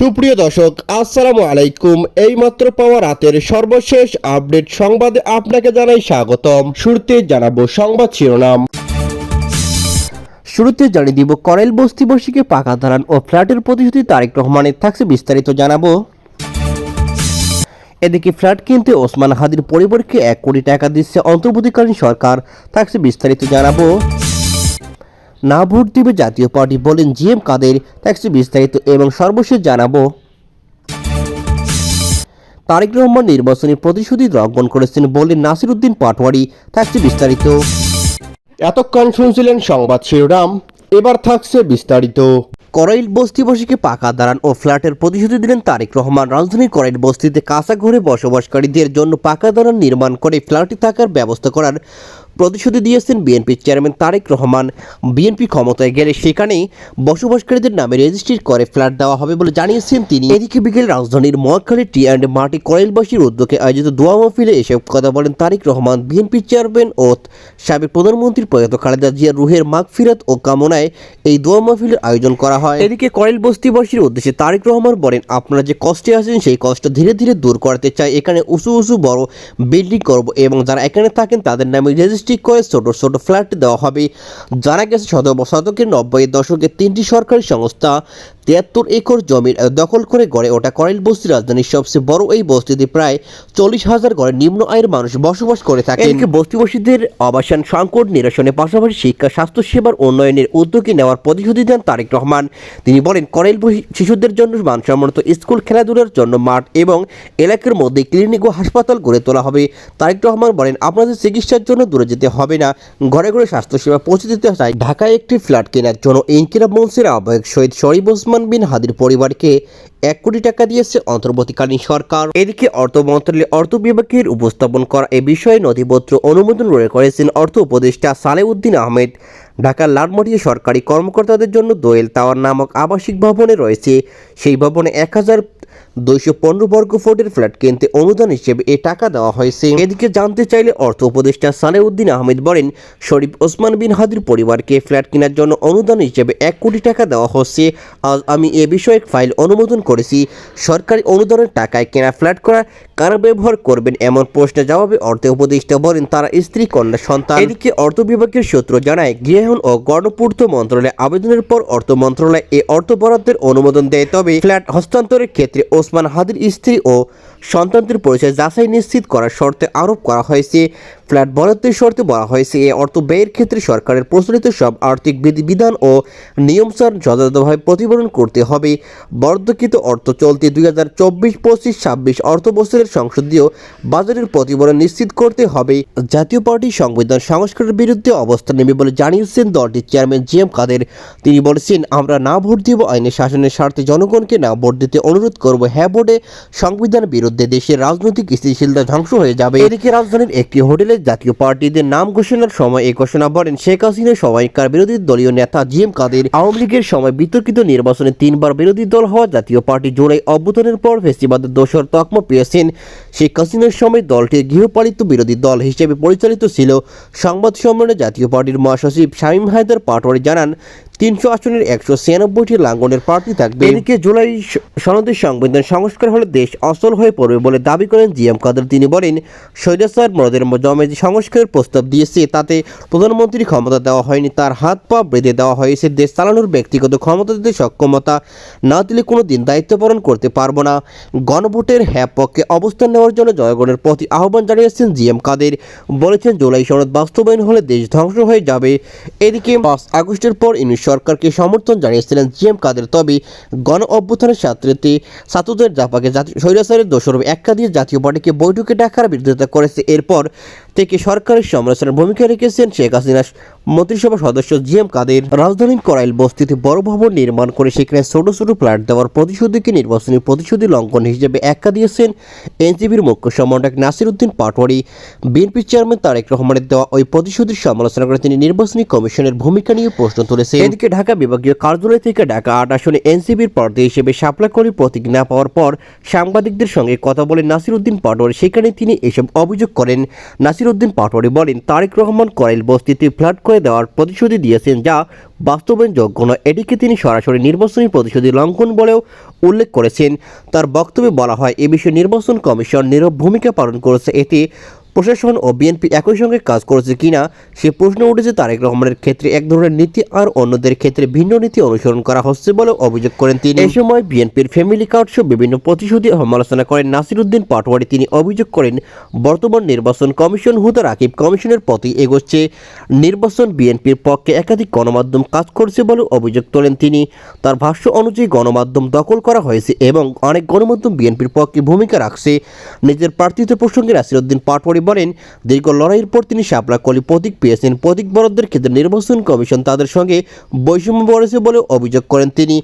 সুপ্রিয় দর্শক, আসসালামু আলাইকুম। এইমাত্র পাওয়া রাতের সর্বশেষ আপডেট সংবাদে আপনাকে জানাই স্বাগতম। শুরুতে জানাব সংবাদ শিরোনাম। শুরুতে জানিয়ে দিব, করেল বস্তি বসিকে পাকা দালান ও ফ্ল্যাটের প্রতিশ্রুতি তারেক রহমানের থাকছে বিস্তারিত জানাব। এদিকে ফ্ল্যাট কিনতে ওসমান হাদির পরিবারকে এক কোটি টাকা দিচ্ছে অন্তর্বর্তীকালীন সরকার, থাকছে বিস্তারিত জানাব। না ভোট দিবে জাতীয় পার্টি বলেন জি এম কাদের থাকছে বিস্তারিত এবং সর্বশেষ জানাব। তারেক রহমান নির্বাচনী প্রতিশ্রুতি লঙ্ঘন করেছেন বলে নাসির উদ্দিন পাটোয়ারি থাকছে বিস্তারিত। এতক্ষণ শুনছিলেন সংবাদ শিরোনাম এবার থাকছে বিস্তারিত। করাইল বস্তিবাসীকে পাকা দাঁড়ান ও ফ্ল্যাটের প্রতিশ্রুতি দিলেন তারেক রহমান। রাজধানীর করাইল বস্তিতে কাঁচা ঘরে বসবাসকারীদের জন্য পাকা দাঁড়ান নির্মাণ করে ফ্ল্যাটে থাকার ব্যবস্থা করার প্রতিশ্রুতি দিয়েছেন বিএনপির চেয়ারম্যান তারেক রহমান। বিএনপি ক্ষমতায় গেলে সেখানেই বসবাসকারীদের নামে রেজিস্ট্রি করে ফ্ল্যাট দেওয়া হবে বলে জানিয়েছেন তিনি। এদিকে বিকেল রাজধানীর মহাখালী টি অ্যান্ড মাটি করাইলবাসীর উদ্যোগে আয়োজিত দোয়া মাহফিলে এসব কথা বলেন তারেক রহমান। বিএনপির চেয়ারম্যান ও সাবেক প্রধানমন্ত্রী প্রয়াত খালেদা জিয়া রুহের মাগফিরাত ও কামনায় এই দোয়া মাহফিলের আয়োজন করা হয়। এদিকে করাইল বস্তিবাসীর উদ্দেশ্যে তারেক রহমান বলেন, আপনারা যে কষ্টে আছেন, সেই কষ্ট ধীরে ধীরে দূর করতে চাই। এখানে উঁচু উঁচু, বড় বিল্ডিং করব এবং যারা এখানে থাকেন, তাদের নামে রেজিস্ট্রি করে ছোট ছোট ফ্ল্যাট দেওয়া হবে। জানা গেছে শত শতকের নব্বই দশকে তিনটি সরকারি সংস্থা তিয়াত্তর একর জমির দখল করে গড়ে ওঠা করাইল বস্তি রাজধানীর সবচেয়ে বড় এই বস্তিতে প্রায় চল্লিশ হাজার গড়ে নিম্ন আয়ের মানুষ বসবাস করে থাকে বস্তিবাসীদের আবাসন সংকট নিরসনের পাশাপাশি শিক্ষা, স্বাস্থ্য সেবার উন্নয়নের উদ্যোগী নেওয়ার প্রতিশ্রুতি দেন তারেক রহমান। তিনি বলেন করাইল বহি- শিশুদের জন্য মানসম্মত স্কুল, খেলাধুলার জন্য মাঠ এবং এলাকার মধ্যে ক্লিনিক ও হাসপাতাল গড়ে তোলা হবে। তারেক রহমান বলেন, আপনাদের চিকিৎসার জন্য দূরে যেতে হবে না, ঘরে ঘরে স্বাস্থ্যসেবা পৌঁছে দিতে চাই। ঢাকায় একটি ফ্ল্যাট কেনার জন্য ইনকিলাব মঞ্চের আহ্বায়ক শহীদ শরীফ ওসমান বিন হাদির পরিবারকে এক কোটি টাকা দিয়েছে অন্তর্বর্তীকালীন সরকার। এদিকে অর্থ মন্ত্রণালয়ের অর্থ বিভাগের উপস্থাপন করা এ বিষয়ে নথিপত্র অনুমোদন রয়ে করেছেন অর্থ উপদেষ্টা সালেউদ্দিন আহমেদ। ঢাকার লালমটিয়া সরকারি কর্মকর্তাদের জন্য দোয়েল টাওয়ার নামক আবাসিক ভবনে রয়েছে। সেই ভবনে এক হাজার দুইশো পনেরো বর্গ ফুটের ফ্ল্যাট কিনতে অনুদান হিসেবে এ টাকা দেওয়া হয়েছে। এদিকে জানতে চাইলে অর্থ উপদেষ্টা সালেউদ্দিন আহমেদ বলেন, শরীফ ওসমান বিন হাদির পরিবারকে ফ্ল্যাট কেনার জন্য অনুদান হিসেবে এক কোটি টাকা দেওয়া হচ্ছে। আজ আমি এ বিষয়ে ফাইল অনুমোদন করেছি। সরকারি অনুদানের টাকায় কেনা ফ্ল্যাট করা কারা ব্যবহার করবেন এমন প্রশ্নের জবাবে অর্থ উপদেষ্টা বলেন, তারা স্ত্রী, কন্যা, সন্তান। এদিকে অর্থ বিভাগের সূত্র জানায়, গৃহহীন ও গণপূর্ত মন্ত্রণালয়ে আবেদনের পর অর্থ মন্ত্রণালয় এ অর্থ বরাদ্দের অনুমোদন দেয়। তবে ফ্ল্যাট হস্তান্তরের ক্ষেত্রে ওসমান হাদির স্ত্রী ও সন্তানদের পরিচয় যাচাই নিশ্চিত করার শর্তে আরোপ করা হয়েছে। ফ্ল্যাট বরাদ্দের শর্তে বলা হয়েছে, এ অর্থ ব্যয়ের ক্ষেত্রে সরকারের প্রচলিত সব আর্থিক বিধিবিধান ও নিয়মচার যথাযথভাবে প্রতিপালন করতে হবে। বরাদ্দকৃত অর্থ চলতি দুই হাজার চব্বিশ, পঁচিশ, ছাব্বিশ অর্থ বছরের সংসদীয় বাজারের প্রতিফলন নিশ্চিত করতে হবে। জাতীয় পার্টি সংবিধান সংস্কারের বিরুদ্ধে অবস্থান নেবে বলে জানিয়েছেন দলটির চেয়ারম্যান জি এম কাদের। তিনি বলেছেন, আমরা না ভোট দিব, আইনের শাসনের স্বার্থে জনগণকে না ভোট দিতে অনুরোধ করব। হ্যাঁ ভোটে সংবিধান বিরুদ্ধে দেশের রাজনৈতিক স্থিতিশীলতা ধ্বংস হয়ে যাবে। এদিকে রাজধানীর একটি হোটেলে জাতীয় পার্টিদের নাম ঘোষণার সময় এই ঘোষণা বলেন শেখ হাসিনা। সময়কার বিরোধী দলীয় নেতা জি এম কাদের। আওয়ামী লীগের সময় বিতর্কিত নির্বাচনে তিনবার বিরোধী দল হওয়া জাতীয় পার্টি জোড়াই অভ্যুত্থানের পর ফেস্টিভালের দোষর তকমা পেয়েছেন। শেখ হাসিনার সময় দলটির গৃহপালিত বিরোধী দল হিসেবে পরিচালিত ছিল। সংবাদ সম্মেলনে জাতীয় পার্টির মহাসচিব শামীম হায়দার পাটোয়ারি জানান তিনশো আসনের একশো ছিয়ানব্বইটি লাঙ্গনের প্রার্থী থাকবে। এদিকে জুলাই সনদের সংবিধান সংস্কার হলে দেশ অচল হয়ে পড়বে বলে দাবি করেন জি এম কাদের। তিনি বলেন সৈরাসার মরদের জমে যে সংস্কারের প্রস্তাব দিয়েছে, তাতে প্রধানমন্ত্রী ক্ষমতা দেওয়া হয়নি, তার হাত পা বেঁধে দেওয়া হয়েছে। দেশ চালানোর ব্যক্তিগত ক্ষমতা দিতে সক্ষমতা না দিলে কোনো দিন দায়িত্ব পালন করতে পারব না। গণভোটের হ্যাঁ পক্ষে অবস্থান নেওয়ার জন্য জনগণের প্রতি আহ্বান জানিয়েছেন জি এম কাদের। বলেছেন, জুলাই সনদ বাস্তবায়ন হলে দেশ ধ্বংস হয়ে যাবে। এদিকে পাঁচ আগস্টের পর ইউনিট সরকারকে সমর্থন জানিয়েছিলেন জি এম কাদের। তবে গণ অভ্যুত্থানের ছাত্রীতে ছাত্রদের জাপাকে জাতীয় স্বৈরাচারের দোষরূপ একাধিক জাতীয় পার্টিকে বৈঠকে ডাকার বিরোধিতা করেছে। এরপর থেকে সরকারের সমালোচনার ভূমিকা রেখেছেন শেখ হাসিনা মন্ত্রিসভা সদস্য জি এম কাদের। রাজধানীর করাইল বস্তিতে বড় ভবন নির্মাণ করে সেখানে ছোট ছোট ফ্ল্যাট দেওয়ার প্রতিশ্রুতিকে নির্বাচনী প্রতিশ্রুতি লঙ্ঘন হিসেবে একা দিয়েছেন এনসিবির মুখ্য সমন্বয়ক নাসির উদ্দিন পাটোয়ারি। বিএনপি চেয়ারম্যান তারেক রহমানের দেওয়া ওই প্রতিশ্রুতির সমালোচনা করে তিনি নির্বাচনী কমিশনের ভূমিকা নিয়ে প্রশ্ন তুলেছেন। এদিকে ঢাকা বিভাগীয় কার্যালয় থেকে ঢাকা আট আসনে এনসিবির প্রার্থী হিসেবে শাপলা করে প্রতীক না পাওয়ার পর সাংবাদিকদের সঙ্গে কথা বলে নাসির উদ্দিন পাটোয়ারি, সেখানে তিনি এসব অভিযোগ করেন। নাসির নাসির উদ্দিন পাটোয়ারি বলেন, তারেক রহমান করাইল বস্তিতে ফ্ল্যাট করে দেওয়ার প্রতিশ্রুতি দিয়েছেন যা বাস্তবায়নযোগ্য নয়। এটিকে তিনি সরাসরি নির্বাচনী প্রতিশ্রুতি লঙ্ঘন বলেও উল্লেখ করেছেন। তার বক্তব্যে বলা হয়, এ বিষয়ে নির্বাচন কমিশন নীরব ভূমিকা পালন করেছে। এতে প্রশাসন ও বিএনপি একই সঙ্গে কাজ করেছে কিনা সে প্রশ্ন উঠেছে তারেক রহমানের ক্ষেত্রে এক ধরনের নীতি আর অন্যদের ক্ষেত্রে ভিন্ন নীতি অনুসরণ করা হচ্ছে বলে অভিযোগ করেন তিনি। এই সময় বিএনপির ফ্যামিলি কার্ড সহ বিভিন্ন প্রতিশ্রুতি সমালোচনা করেন নাসিরুদ্দিন পাটোয়ারি। তিনি অভিযোগ করেন, বর্তমান নির্বাচন কমিশন হুদা রাকিব কমিশনের পথে এগোচ্ছে। নির্বাচন বিএনপির পক্ষে একাধিক গণমাধ্যম কাজ করছে বলে অভিযোগ তোলেন তিনি। তার ভাষ্য অনুযায়ী গণমাধ্যম দখল করা হয়েছে এবং অনেক গণমাধ্যম বিএনপির পক্ষে ভূমিকা রাখছে। নিজের প্রার্থিত প্রসঙ্গে নাসিরুদ্দিন পাটোয়ারি বলেন দীর্ঘ লড়াইয়ের পর তিনি শাপলা কলি প্রতীক পেয়েছেন। প্রতীক বরাদ্দের ক্ষেত্রে নির্বাচন কমিশন তাদের সঙ্গে বৈষম্য করেছে বলে অভিযোগ করেন তিনি।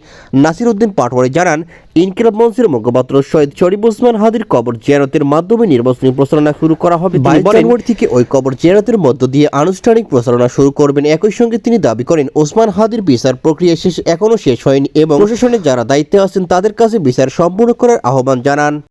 নাসির উদ্দিন পাটোয়ারি জানান ইনকিলাব মঞ্চের মুখপাত্র শহীদ শরীফ ওসমান হাদির কবর জিয়ারতের মাধ্যমে নির্বাচনী প্রচারণা শুরু করা হবে। জানুয়ারি থেকে ওই কবর জিয়ারতের মধ্য দিয়ে আনুষ্ঠানিক প্রচারণা শুরু করবেন। একই সঙ্গে তিনি দাবি করেন ওসমান হাদির বিচার প্রক্রিয়া শেষ এখনও শেষ হয়নি এবং প্রশাসনে যারা দায়িত্বে আছেন তাদের কাছে বিচার সম্পূর্ণ করার আহ্বান জানান।